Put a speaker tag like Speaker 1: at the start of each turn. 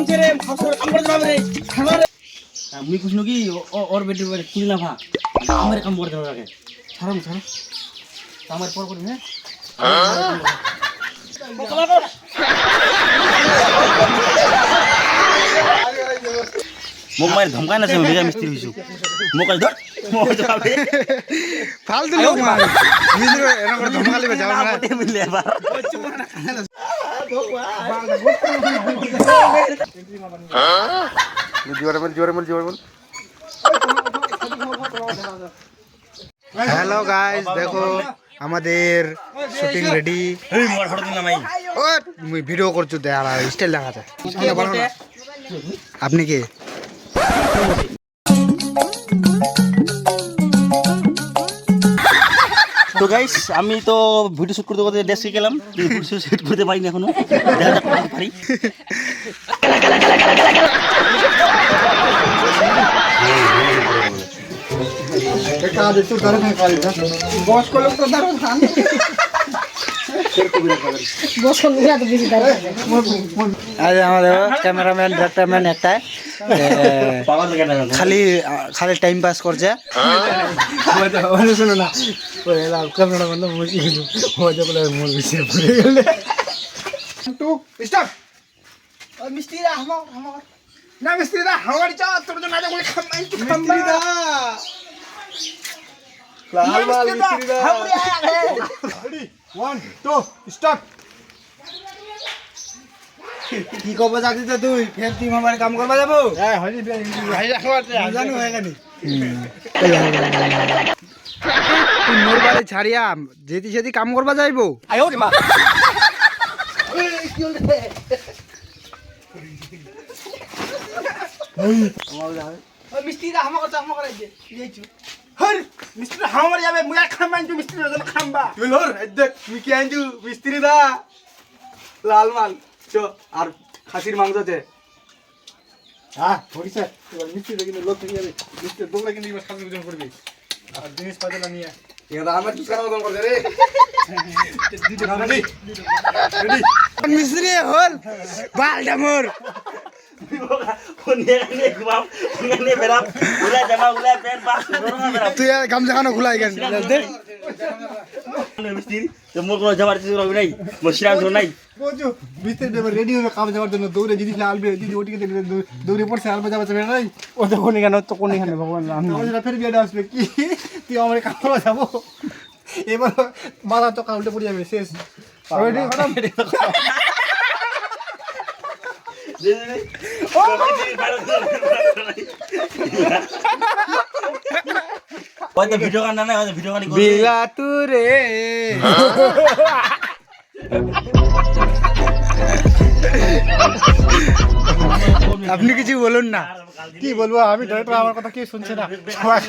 Speaker 1: কামছে রে খাসর কাম করে যাবে রে খানা রে
Speaker 2: মুই কুছনু কি ও- ওর বেটি বেটি কুড়ি না ভা আমার কাম করে দেওয়া আগে। ছাড়ো ছাড়ো। আমার পর করি হ্যাঁ? মোক মারি ধমকাই নাছে মেগা মিস্ত্রি হইছো মোক কালি ধর।
Speaker 3: ফালতু লোক মানে নিজের এরকম ধমকালি যাও না
Speaker 2: আপত্তি এবার
Speaker 3: জোরে বল জোরে বল জোরে বল হ্যালো গাইস দেখো আমাদের শুটিং রেডি ভিডিও করছু দে আর স্টাইল দেখাতে আপনি কে
Speaker 2: তো গাইস আমি তো ভিডিও শুট করতে করতে ডেস্কে গেলাম ভিডিও শুট করতে পারিনি এখনও। দেখা যাক দারুণ পারি।
Speaker 3: আজ আমাদের ক্যামেরাম্যান ডাক্তারম্যান একটা খালি খালি টাইম পাস করছে। শোনো না ক্যামেরা বন্ধ বসে মজা করে মোর বিষয়ে পড়ে গেলে টু স্টার্ট
Speaker 1: মিস্ত্রি দা হামা হামা না মিস্ত্রি হাওয়ার চা তোর জন্য আজ বলে খাম আই মিস্ত্রি দা লাল লাল মিস্ত্রি দা ওয়ান টু স্টার্ট
Speaker 3: কি কব যাচ্ছিস তো তুই? ফের তুই আমার কাম করবা যাব?
Speaker 1: হ্যাঁ
Speaker 3: জানো হয়ে গেলি মোর বাড়ি ছাড়িয়া যেতি সেতি কাম করবা যাইবো?
Speaker 1: আয়ো রে মা। দা হামা করতে হামা করাই দে দিয়েছু হর মিস্ত্রি হামা মারি যাবে মুয়া খাম আনছু মিস্ত্রি জন্য খামবা। তুই লর দেখ তুই কি আনছু? মিস্ত্রি দা। লাল মাল চ আর খাসির মাংস দে হ্যাঁ পরিচয় এবার মিস্ত্রি কিন্তু লোক থেকে যাবে। মিস্ত্রি দোকলা কিন্তু এবার খাসির ওজন করবি আর জিনিস পাজলা নিয়ে এবার আমার তুই কারা ওজন করবে রে। রেডি। রেডি।
Speaker 3: মিস্ত্রি হল। বালটা মোর। তুই আর গামছা খানো খোলাই গেল দেখ
Speaker 2: মোর কোনো জামার কিছু রবি নাই মোর শিরাম ধর নাই
Speaker 1: বোঝো মিস্ত্রি এবার রেডি হবে কাম যাওয়ার জন্য দৌড়ে আলবে ওটিকে পড়ছে আলবে যাবে যাবে নাই
Speaker 4: ও তো কোন তো কোন এখানে ভগবান
Speaker 1: ফের আসবে। কি? তুই আমার কামড়া যাব এবার মাথা তো উল্টে পড়ে যাবে শেষ।
Speaker 2: ভিডিও নাই হয়তো ভিডিও করবে।
Speaker 3: বিলা তুরে আপনি কিছু বলুন না।
Speaker 1: কি বলব আমি ডাইরেক্টর আমার কথা কি শুনছে না। সবাই